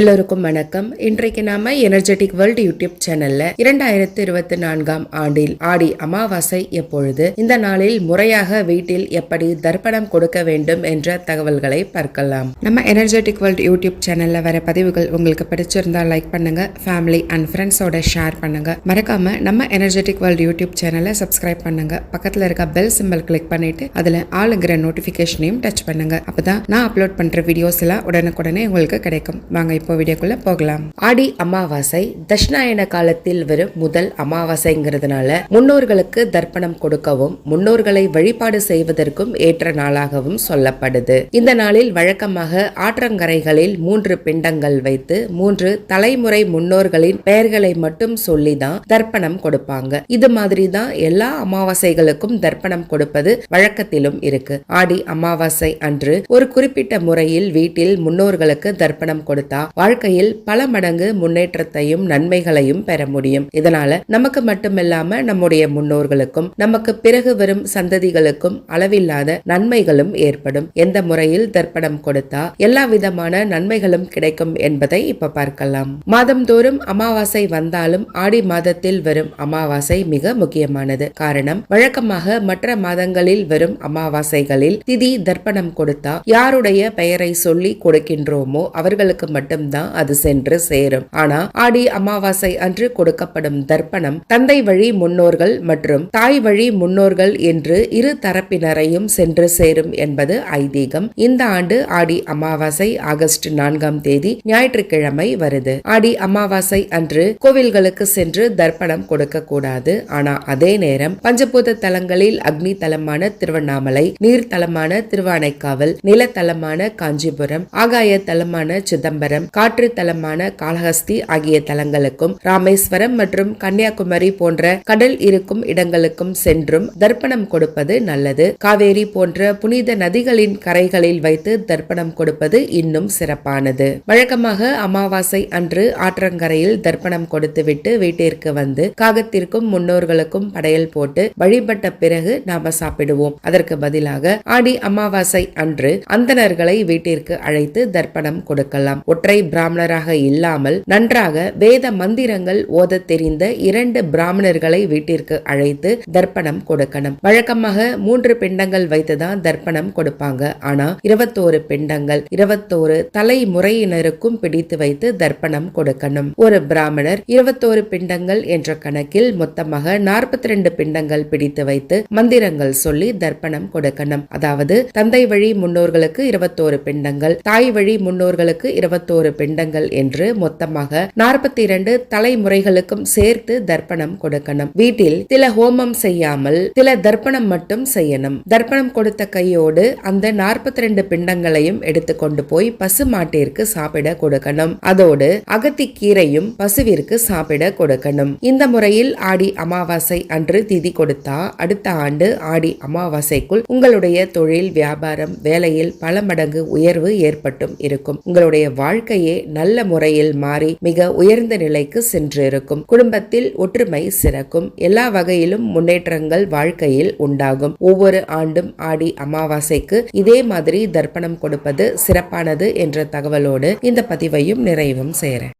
எல்லோருக்கும் வணக்கம். இன்றைக்கு நாம எனர்ஜெட்டிக் வேர்ல்ட் யூடியூப் சேனல்ல இரண்டாயிரத்தி இருபத்தி நான்காம் ஆண்டில் ஆடி அமாவாசை எப்பொழுது இந்த நாளில் முறையாக வீட்டில் எப்படி தர்ப்பணம் கொடுக்க வேண்டும் என்ற தகவல்களை பார்க்கலாம். நம்ம எனர்ஜெட்டிக் வேர்ல்ட் யூடியூப் சேனல்ல வர பதிவுகள் உங்களுக்கு பிடிச்சிருந்தா லைக் பண்ணுங்க ஃபேமிலி அண்ட் ஃப்ரெண்ட்ஸோட ஷேர் பண்ணுங்க. மறக்காம நம்ம எனர்ஜெட்டிக் வேர்ல்டு யூடியூப் சேனலை சப்ஸ்கிரைப் பண்ணுங்க. பக்கத்துல இருக்க பெல் சிம்பல் கிளிக் பண்ணிட்டு அதுல ஆளுங்கிற நோட்டிபிகேஷனையும் டச் பண்ணுங்க. அப்பதான் நான் அப்லோட் பண்ற வீடியோஸ் எல்லாம் உடனுக்குடனே உங்களுக்கு கிடைக்கும். வாங்க இப்போ வீடியோக்குள்ள போகலாம். ஆடி அமாவாசை தட்சிணாயன காலத்தில் வரும் முதல் அமாவாசைங்கிறதுனால முன்னோர்களுக்கு தர்ப்பணம் கொடுக்கவும் முன்னோர்களை வழிபாடு செய்வதற்கும் ஏற்ற நாளாகவும் சொல்லப்படுது. இந்த நாளில் வழக்கமாக ஆற்றங்கரைகளில் மூன்று பிண்டங்கள் வைத்து மூன்று தலைமுறை முன்னோர்களின் பெயர்களை மட்டும் சொல்லிதான் தர்ப்பணம் கொடுப்பாங்க. இது மாதிரி தான் எல்லா அமாவாசைகளுக்கும் தர்ப்பணம் கொடுப்பது வழக்கத்திலும் இருக்கு. ஆடி அமாவாசை அன்று ஒரு குறிப்பிட்ட முறையில் வீட்டில் முன்னோர்களுக்கு தர்ப்பணம் கொடுத்தா வாழ்க்கையில் பல மடங்கு முன்னேற்றத்தையும் நன்மைகளையும் பெற முடியும். இதனால நமக்கு மட்டுமில்லாம நம்முடைய முன்னோர்களுக்கும் நமக்கு பிறகு வரும் சந்ததிகளுக்கும் அளவில்லாத நன்மைகளும் ஏற்படும். எந்த முறையில் தர்ப்பணம் கொடுத்தா எல்லா விதமான நன்மைகளும் கிடைக்கும் என்பதை இப்ப பார்க்கலாம். மாதம்தோறும் அமாவாசை வந்தாலும் ஆடி மாதத்தில் வரும் அமாவாசை மிக முக்கியமானது. காரணம் வழக்கமாக மற்ற மாதங்களில் வரும் அமாவாசைகளில் திதி தர்ப்பணம் கொடுத்தா யாருடைய பெயரை சொல்லி கொடுக்கின்றோமோ அவர்களுக்கு மட்டும்தான் அது சென்று சேரும். ஆனா ஆடி அமாவாசை அன்று கொடுக்கப்படும் தர்ப்பணம் தந்தை வழி முன்னோர்கள் மற்றும் தாய் வழி முன்னோர்கள் என்று இரு தரப்பினரையும் சென்று சேரும் என்பது ஐதீகம். இந்த ஆண்டு ஆடி அமாவாசை ஆகஸ்ட் நான்காம் தேதி ஞாயிற்றுக்கிழமை வருது. ஆடி அமாவாசை அன்று கோவில்களுக்கு சென்று தர்ப்பணம் கொடுக்க கூடாது ஆனா அதே நேரம் பஞ்சபூத தலங்களில் அக்னி தலமான திருவண்ணாமலை நீர் தலமான திருவானைக்காவல் நிலத்தலமான காஞ்சிபுரம் ஆகாய தலமான சிதம்பரம் காற்று தலமான காளஹஸ்தி ஆகிய தலங்களுக்கும் ராமேஸ்வரம் மற்றும் கன்னியாகுமரி போன்ற கடல் இருக்கும் இடங்களுக்கும் சென்றும் தர்ப்பணம் கொடுப்பது நல்லது. காவேரி போன்ற புனித நதிகளின் கரைகளில் வைத்து தர்ப்பணம் கொடுப்பது இன்னும் சிறப்பானது. வழக்கமாக அமாவாசை அன்று ஆற்றங்கரையில் தர்ப்பணம் கொடுத்துவிட்டு வீட்டிற்கு வந்து காகத்திற்கும் முன்னோர்களுக்கும் படையல் போட்டு வழிபட்ட பிறகு நாம சாப்பிடுவோம். அதற்கு பதிலாக ஆடி அமாவாசை அன்று அந்தணர்களை வீட்டிற்கு அழைத்து தர்ப்பணம் கொடுக்கலாம். ஒற்றை பிராமணராக இல்லாமல் நன்றாக வேத மந்திரங்கள் ஓத தெரிந்த இரண்டு பிராமணர்களை வீட்டிற்கு அழைத்து தர்ப்பணம் கொடுக்கணும். வழக்கமாக மூன்று பிண்டங்கள் வைத்துதான் தர்ப்பணம் கொடுப்பாங்க. ஆனா இருபத்தோரு பிண்டங்கள் இருபத்தோரு தலைமுறையினருக்கும் பிடித்து வைத்து தர்ப்பணம் கொடுக்கணும். ஒரு பிராமணர் இருபத்தோரு பிண்டங்கள் என்ற கணக்கில் மொத்தமாக நாற்பத்தி ரெண்டு பிண்டங்கள் பிடித்து வைத்து மந்திரங்கள் சொல்லி தர்ப்பணம் கொடுக்கணும். அதாவது தந்தை வழி முன்னோர்களுக்கு இருபத்தோரு பிண்டங்கள் தாய் வழி முன்னோர்களுக்கு இருபத்தோரு பிண்டங்கள் என்று மொத்தமாக நாற்பத்தி இரண்டு தலைமுறைகளுக்கும் சேர்த்து தர்ப்பணம் கொடுக்கணும். வீட்டில் சில ஹோமம் செய்யாமல் சில தர்ப்பணம் மட்டும் செய்யணும். தர்ப்பணம் கொடுத்த கையோடு அந்த நாற்பத்தி ரெண்டு பிண்டங்களையும் எடுத்துக்கொண்டு போய் பசு மாட்டிற்கு சாப்பிட கொடுக்கணும். அதோடு அகத்தி கீரையும் பசுவிற்கு சாப்பிட கொடுக்கணும். இந்த முறையில் ஆடி அமாவாசை அன்று திதி கொடுத்தா அடுத்த ஆண்டு ஆடி அமாவாசைக்குள் உங்களுடைய தொழில் வியாபாரம் வேலையில் பல மடங்கு உயர்வு ஏற்பட்டும் இருக்கும். உங்களுடைய வாழ்க்கை வாழ்க்கையே நல்ல முறையில் மாறி மிக உயர்ந்த நிலைக்கு சென்றிருக்கும். குடும்பத்தில் ஒற்றுமை சிறக்கும். எல்லா வகையிலும் முன்னேற்றங்கள் வாழ்க்கையில் உண்டாகும். ஒவ்வொரு ஆண்டும் ஆடி அமாவாசைக்கு இதே மாதிரி தர்ப்பணம் கொடுப்பது சிறப்பானது என்ற தகவலோடு இந்த பதிவையும் நிறைவும் செய்கிறேன்.